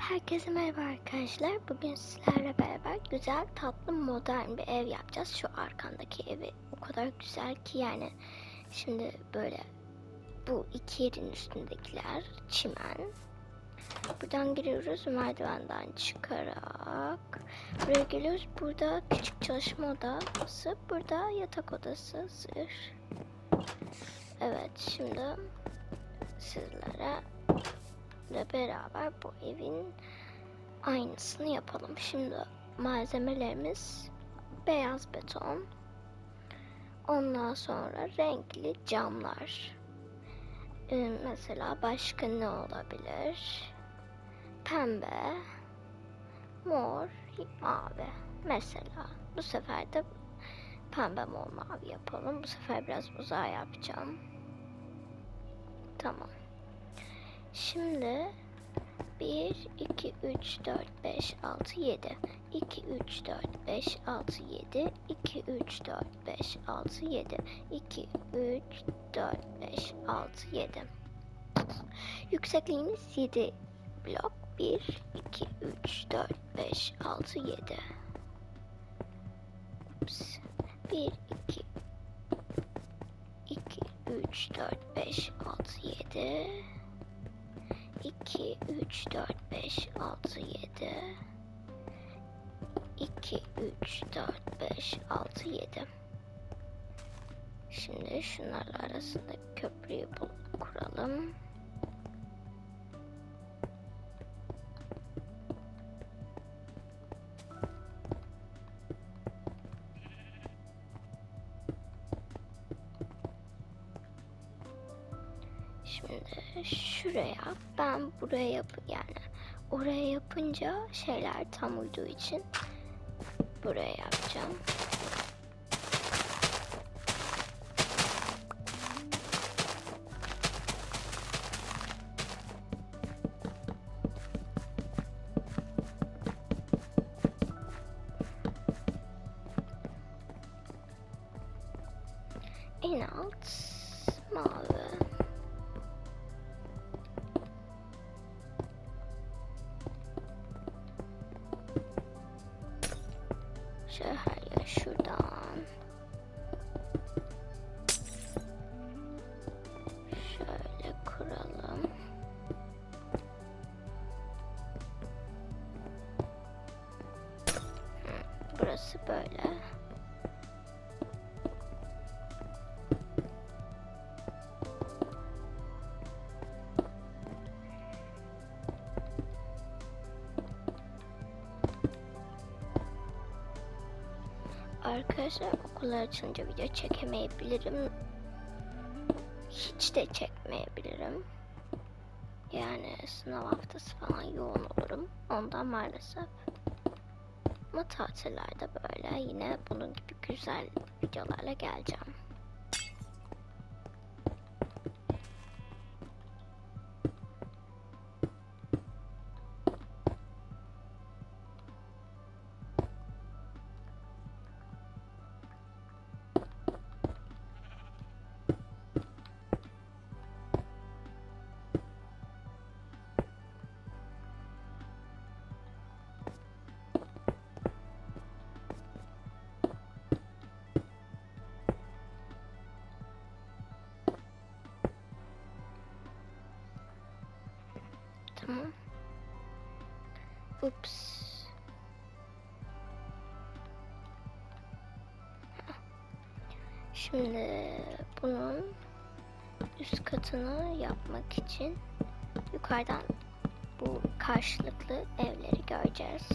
Herkese merhaba arkadaşlar. Bugün sizlerle beraber güzel, tatlı, modern bir ev yapacağız. Şu arkandaki evi o kadar güzel ki yani. Şimdi böyle bu iki yerin üstündekiler çimen. Buradan giriyoruz merdivenden çıkarak. Buraya geliyoruz. Burada küçük çalışma odası. Burada yatak odası. Sır. Evet şimdi sizlere ile beraber bu evin aynısını yapalım. Şimdi malzemelerimiz beyaz beton. Ondan sonra renkli camlar. Ee, mesela başka ne olabilir? Pembe, mor, mavi. Mesela bu sefer de pembe, mor, mavi yapalım. Bu sefer biraz uzağa yapacağım. Tamam. Şimdi 1, 2, 3, 4, 5, 6, 7. 2, 3, 4, 5, 6, 7. 2, 3, 4, 5, 6, 7. 2, 3, 4, 5, 6, 7. Yüksekliğimiz 7 blok. 1, 2, 3, 4, 5, 6, 7. Ups. 1, 2, 2, 3, 4, 5, 6, 7. 2, 3, 4, 5, 6, 7. 2, 3, 4, 5, 6, 7. Şimdi şunlarla arasında köprüyü bul- kuralım. Şimdi şuraya ben buraya yap yani oraya yapınca şeyler tam uyduğu için buraya yapacağım. En alt mavi. Arkadaşlar okullar açınca video çekemeyebilirim. Hiç de çekmeyebilirim. Yani sınav haftası falan yoğun olurum. Ondan maalesef. Ama tatillerde böyle yine bunun gibi güzel videolarla geleceğim. Tamam. Ups. Şimdi bunun üst katını yapmak için yukarıdan bu karşılıklı evleri göreceğiz.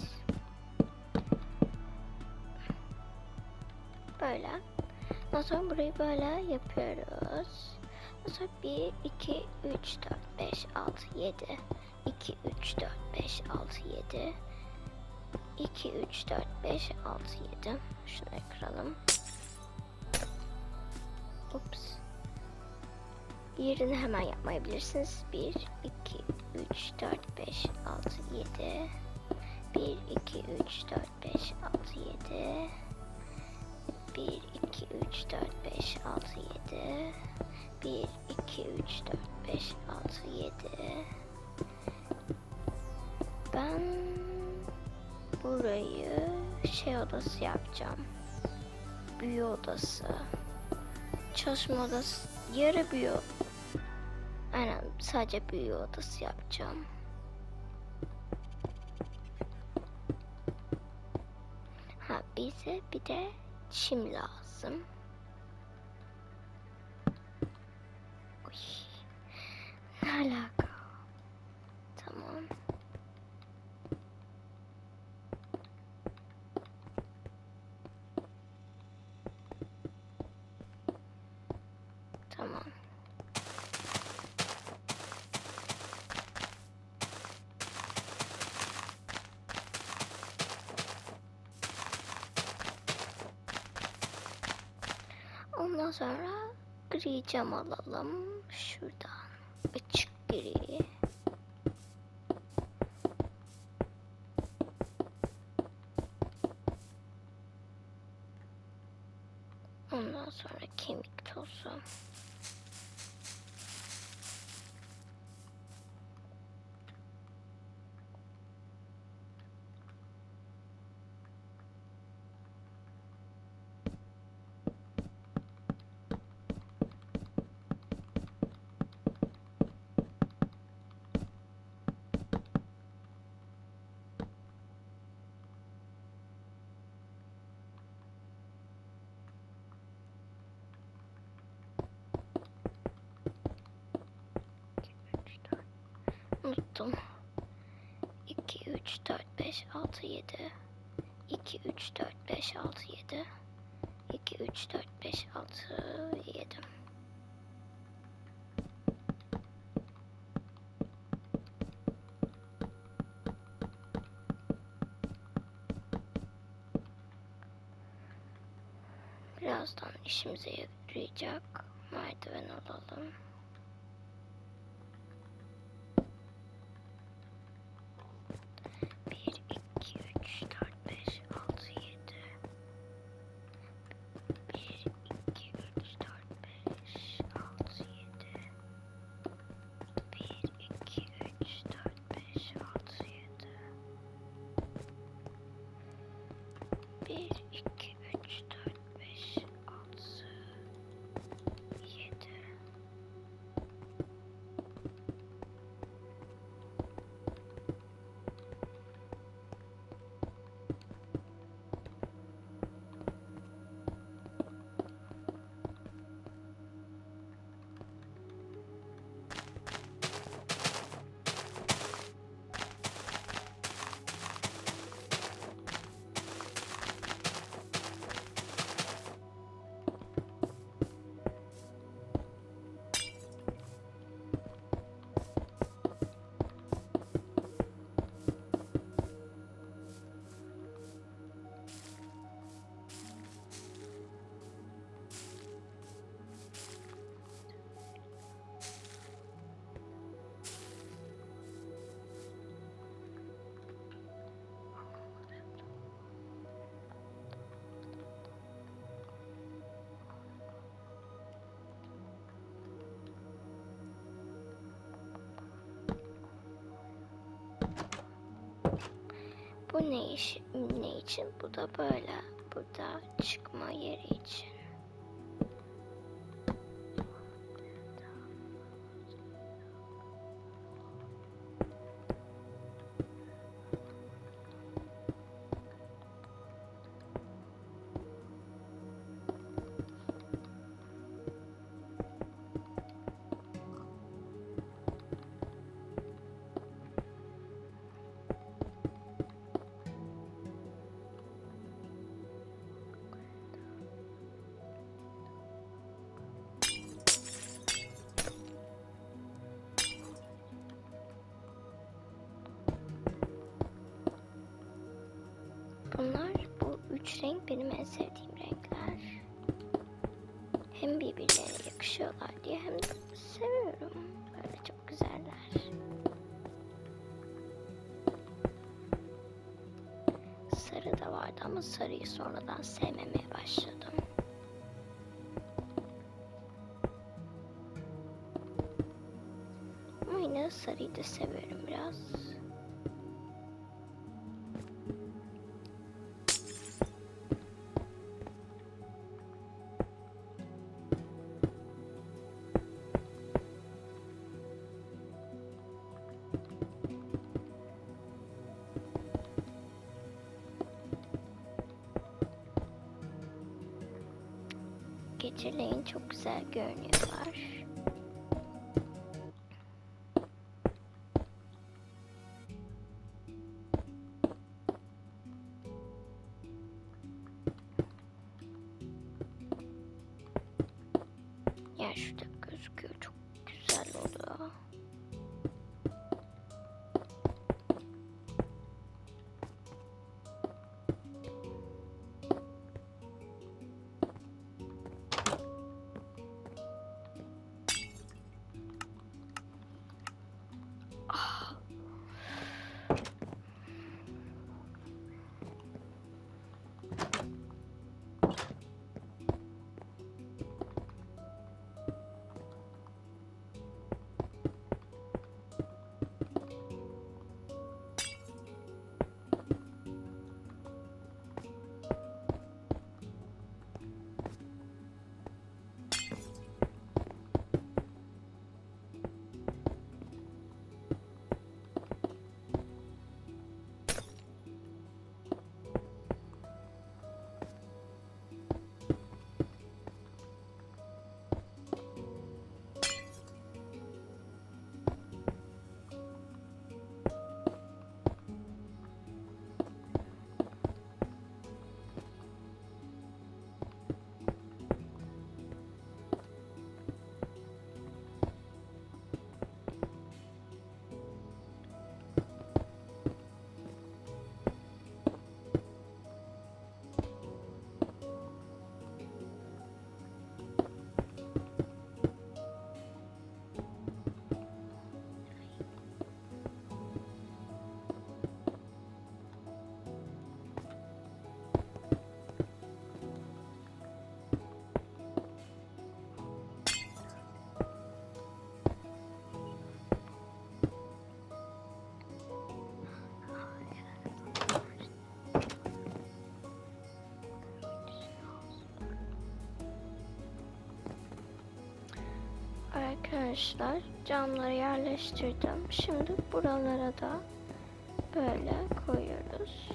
Böyle. Ondan sonra burayı böyle yapıyoruz. Ondan sonra 1, 2, 3, 4, 5, 6, 7. 2, 3, 4, 5, 6, 7. 2, 3, 4, 5, 6, 7. Şunları kıralım. Ups. Yerini hemen yapmayabilirsiniz. 1, 2, 3, 4, 5, 6, 7. 1, 2, 3, 4, 5, 6, 7. 1, 2, 3, 4, 5, 6, 7. 1, 2, 3, 4, 5, 6, 7. ben burayı şey odası yapacağım. Büyü odası. Çalışma odası. Yarı büyü. Aynen sadece büyü odası yapacağım. Ha bize bir de çim lazım. Uy, ne alaka? Tamam. Tamam. Ondan sonra gri cam alalım. Şuradan. Açık gri. Ondan sonra kemik tozu. Unuttum. 2, 3, 4, 5, 6, 7. 2, 3, 4, 5, 6, 7. 2, 3, 4, 5, 6, 7. Birazdan işimize yarayacak merdiven alalım. Bu ne iş, ne için? Bu da böyle. Burada çıkma yeri için. Renk benim en sevdiğim renkler. Hem birbirlerine yakışıyorlar diye hem de seviyorum. Böyle çok güzeller. Sarı da vardı ama sarıyı sonradan sevmemeye başladım. Ama yine sarıyı da seviyorum biraz. Ya şurada Arkadaşlar camları yerleştirdim. Şimdi buralara da böyle koyuyoruz.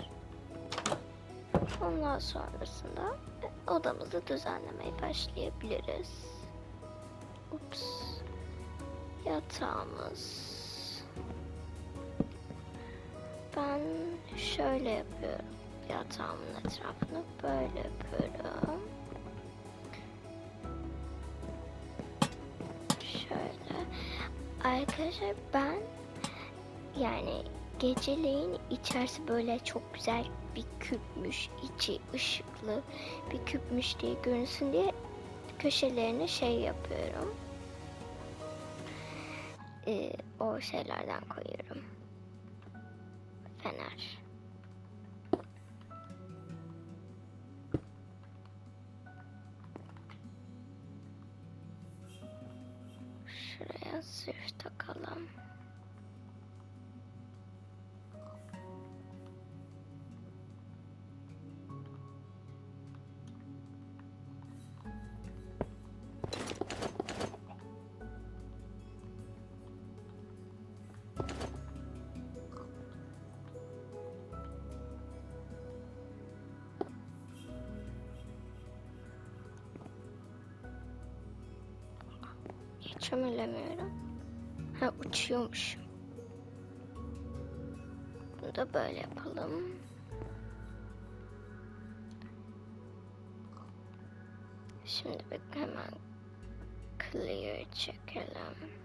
Ondan sonrasında odamızı düzenlemeye başlayabiliriz. Ups. Yatağımız. Ben şöyle yapıyorum. Yatağımın etrafını böyle yapıyorum. Arkadaşlar ben yani geceleyin içerisi böyle çok güzel bir küpmüş, içi ışıklı bir küpmüş diye görünsün diye köşelerine şey yapıyorum. Ee, o şeylerden koyuyorum. Fener. Hiç ömürlemiyorum. Ha uçuyormuşum. Bunu da böyle yapalım. Şimdi bir hemen clear çekelim.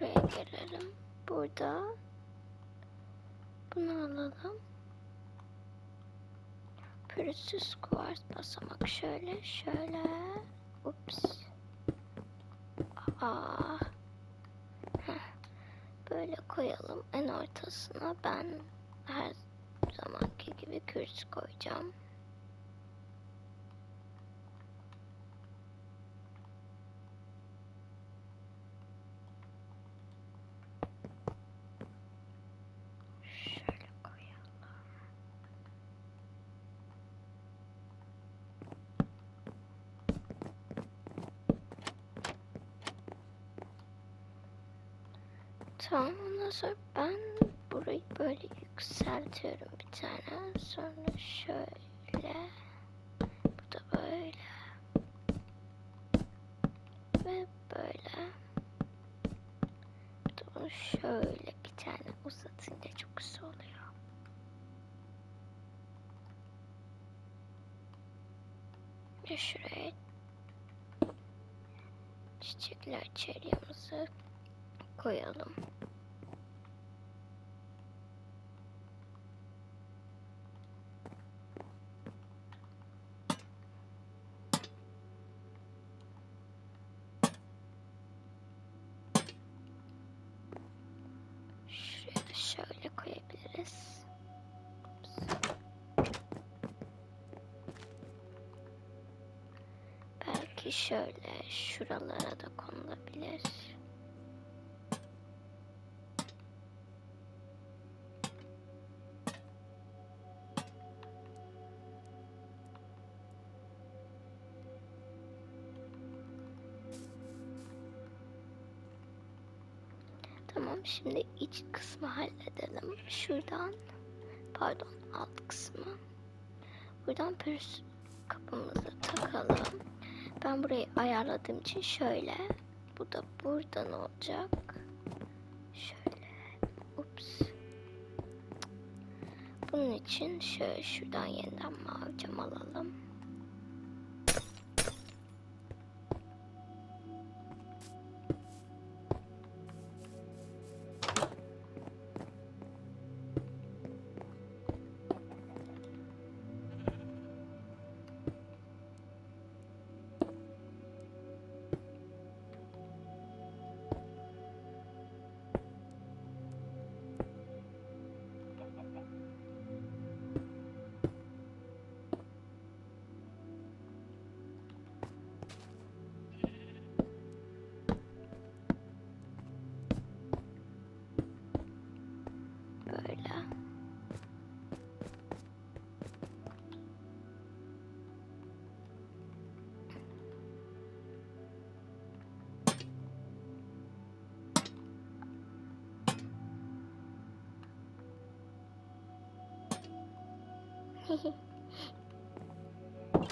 Buraya gelelim. Burada bunu alalım. Pürüzsüz kuvars basamak şöyle şöyle. Ups. Aa. Böyle koyalım. En ortasına ben her zamanki gibi kürsü koyacağım. Şöyle koyalım. Tamam ondan sonra ben burayı böyle yükseltiyorum bir tane. Sonra şöyle. Bu da böyle. Ve böyle. Bir de bunu şöyle bir tane uzatınca çok güzel oluyor. Ve şuraya çiçekler çeliğimizi koyalım. Belki şöyle şuralara da konulabilir. Tamam şimdi iç kısmı halledelim. Şuradan pardon alt kısmı. Buradan pürüz kapımızı takalım. Ben burayı ayarladığım için şöyle. Bu da buradan olacak. Şöyle. Ups. Bunun için şöyle şuradan yeniden mavi alalım.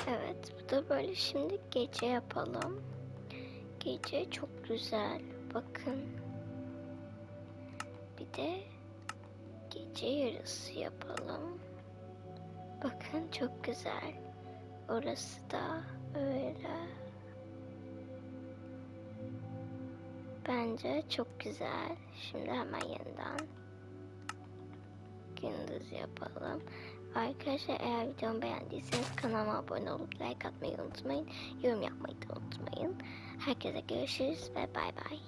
Evet, bu da böyle şimdi gece yapalım. Gece çok güzel. Bakın. Bir de gece yarısı yapalım. Bakın çok güzel. Orası da öyle. Bence çok güzel. Şimdi hemen yeniden gündüz yapalım. Arkadaşlar eğer videomu beğendiyseniz kanalıma abone olup like atmayı unutmayın. Yorum yapmayı da unutmayın. Herkese görüşürüz ve bay bay.